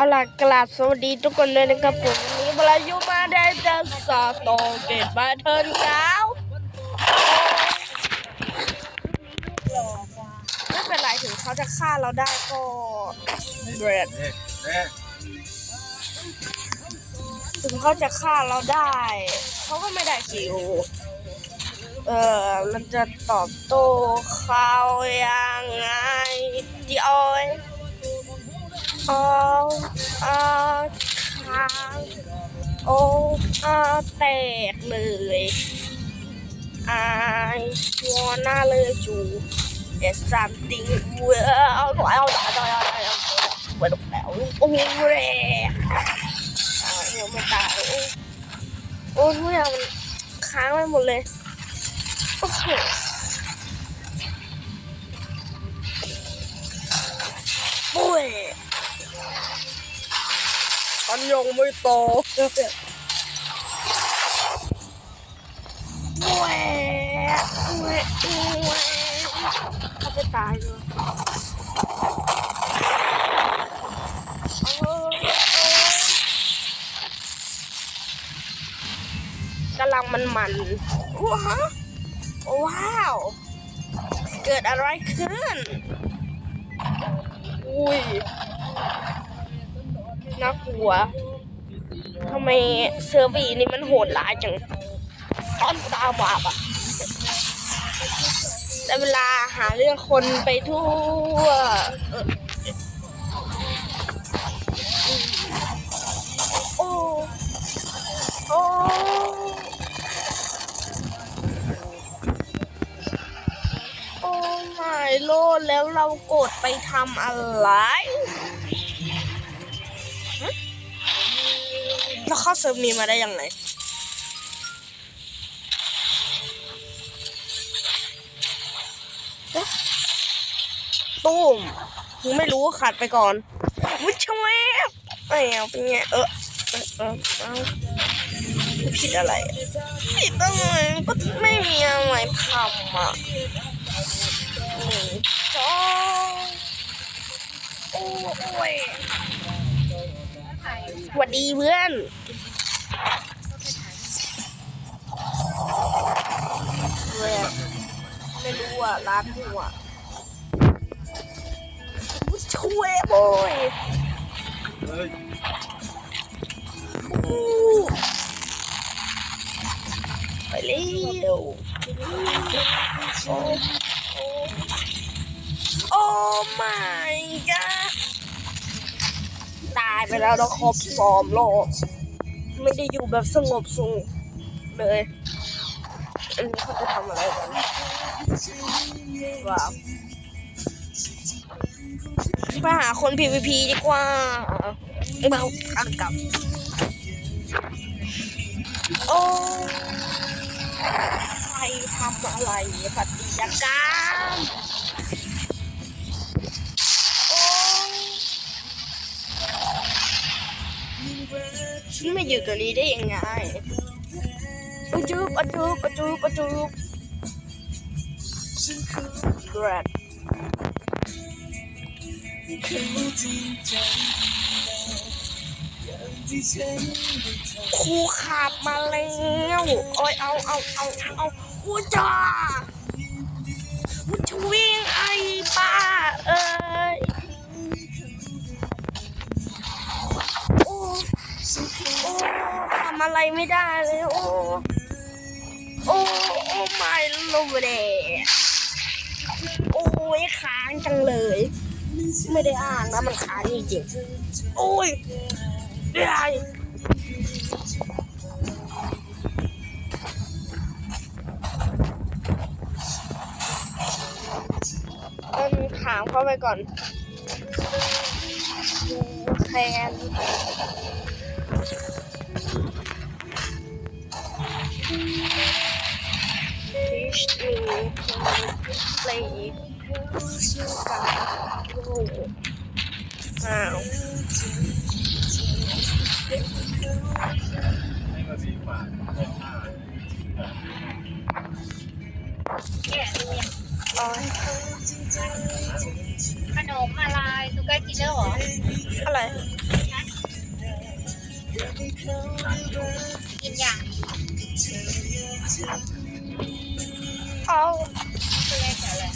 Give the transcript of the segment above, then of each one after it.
เอาล่ะกราบสวัสดีทุกคนเลยนะครับผมวันนี้บรายุมาได้จะสาตงเกตมาเทิร์นเช้าไม่เป็นไรถึงเขาจะฆ่าเราได้ก็เบรดถึงเขาจะฆ่าเราได้ เขาก็ไม่ได้คิว เออมันจะตอบโต้เขายังไงดีออย ออาค้างโอ้อาแตกเลยไอวอน่าเลยจูเอสซัมติงเวอร์เอาเอาเอาเอาเอาเอาเอาเวอร์แล้วโอ้โหเร่เอาเดี๋ยวมาตายโอ้โอ้ทุกอย่างมันค้างไปหมดเลยโอ้โหปุ้ย ฉันยังไม่โตเดี๋ยวเวเขาไปตายเลยกำลังมันมันว้าว้าว เกิดอะไรขึ้น อุ้ย น่ากลัวทำไมเซอร์วีนี่มันโหดร้ายจังตอนตาบาบอะแต่เวลาหาเรื่องคนไปทั่วโอ้โอ้โอ้ไม่โลดแล้วเรากดไปทำอะไร เข้าเซิร์ฟนี้มาได้ยังไงตุ้มมึงไม่รู้ขาดไปก่อนวิชเวฟไม่เอาเป็นไงเออเออเออเอาผิดอะไรผิดอะไรก็ไม่มีอะไรทำอะหนึ่งสองโอ้ยสวัสดีเพื่อน เพื่อนไม่รู้อะร้านหัวช่วยโอ้ยไปเร็วโอ้โอ้โอ้ my god ตายไปแล้วเราครบสอมโลก ไม่ได้อยู่แบบสงบสุขเลยอันนี้เขาจะทำอะไรกันว้าวไปหาคน PVP ดีกว่าเบาอักกับโอ้ใครทำอะไรปฏิยกรรม อยู่ตัวนี้ได้ยังไงอะจูบอะจูบอะจูบอะจูบกรดครูขาดมาแล้วโอ้ยเอาเอาเอาเอาอู้จ้าวุชวิ่งไอ้ป้าเอ้ยำอะไรไม่ได้เลย โอ้โอ้โอ้ไม่เลยโอ้ยค้างจังเลย ไม่ได้อ่านนะมันค้างจริงๆโอ้ยได้ถามเข้าไปก่อนแคน teach me to play กับลูกอ้าวเนี่ยดูเนี่ยอ๋อขนมอะไรตุกใกล้กินแล้วเหรออะไรฮะกินอย่าง เอาคืออะไรแต่อะ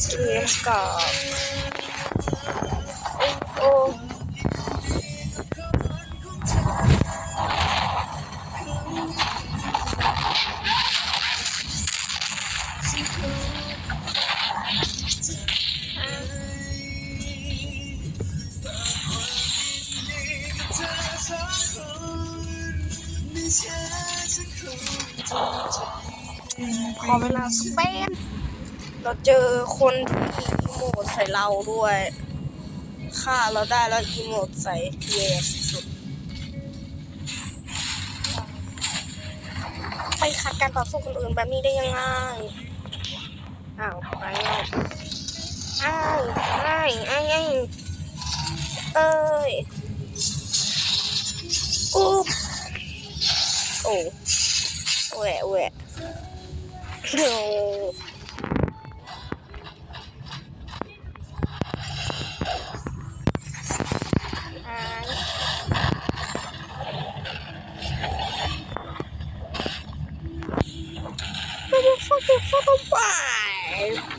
ไรโอ้ยส่งไปให้เขาดูวุ้ช่วยเอาเอาจางงาฮะเรียกกับโอ้ขอเวลาสเปน เราเจอคนที่อีโมดใส่เราด้วยฆ่าเราได้แล้วอีโมดใส่เยสสุดไปขัดการต่อสู้คนอื่นแบบนี้ได้ยังไง อ้าวไปแล้วอ้าวอ้ายอ้ายอ้ยเอ้ยอุ๊บโอ้แหวะแหวะโอ้ายไม่ได้ฟังฟังไป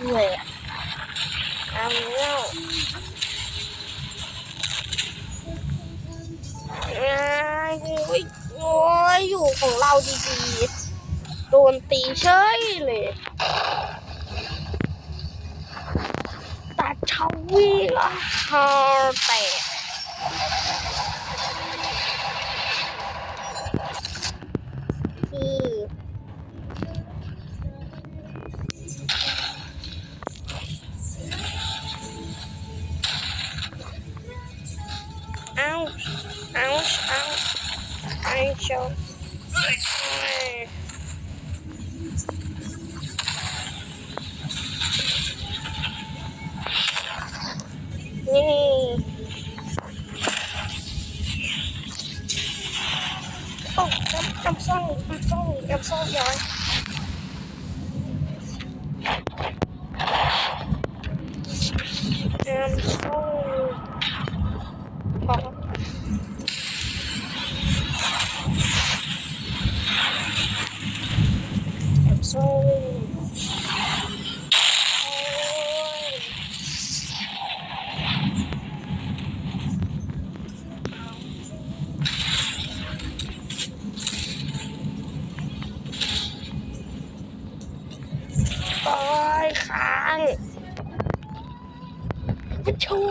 แหวะเอาแล้วอ้ายโอ้ยโอ้ยอยู่ของเราดีๆ โดนตีเฉยเลย ตัดชาวีละฮาแตก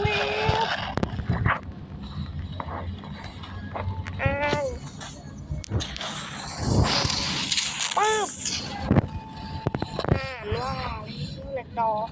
วยอ้วปึ๊บอ่านว่าเล็กดอก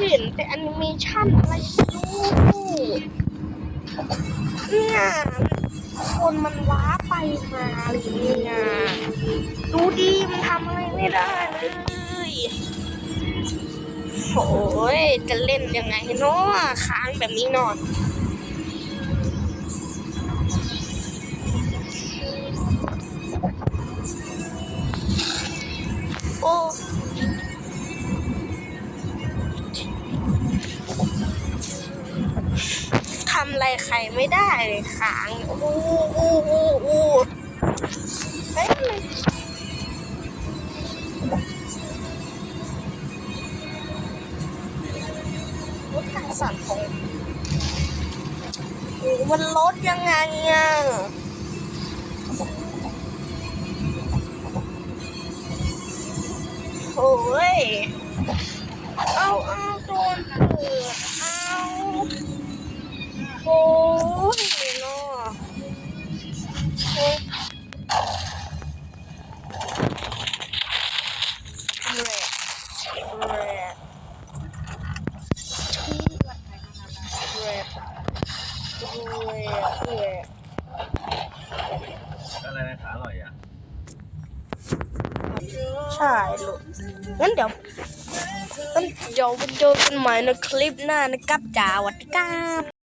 เห็นแต่แอนิเมชันอะไรรู้เนี่ยคนมันว้าไปมาอะไรเนี่ยดูดีมันทำอะไรไม่ได้เลยโอ้ยจะเล่นยังไงเนาะค้างแบบนี้นอนโอ้ ทำอะไรใครไม่ได้เลยขางอู้อู้อู้อู้เฮ้ยมันรถทสั่นคงมันลดยังไงอะโอ้ย ยวไปเจอกันใหม่ในคลิปหน้านะครับจ้าวัสดีครับ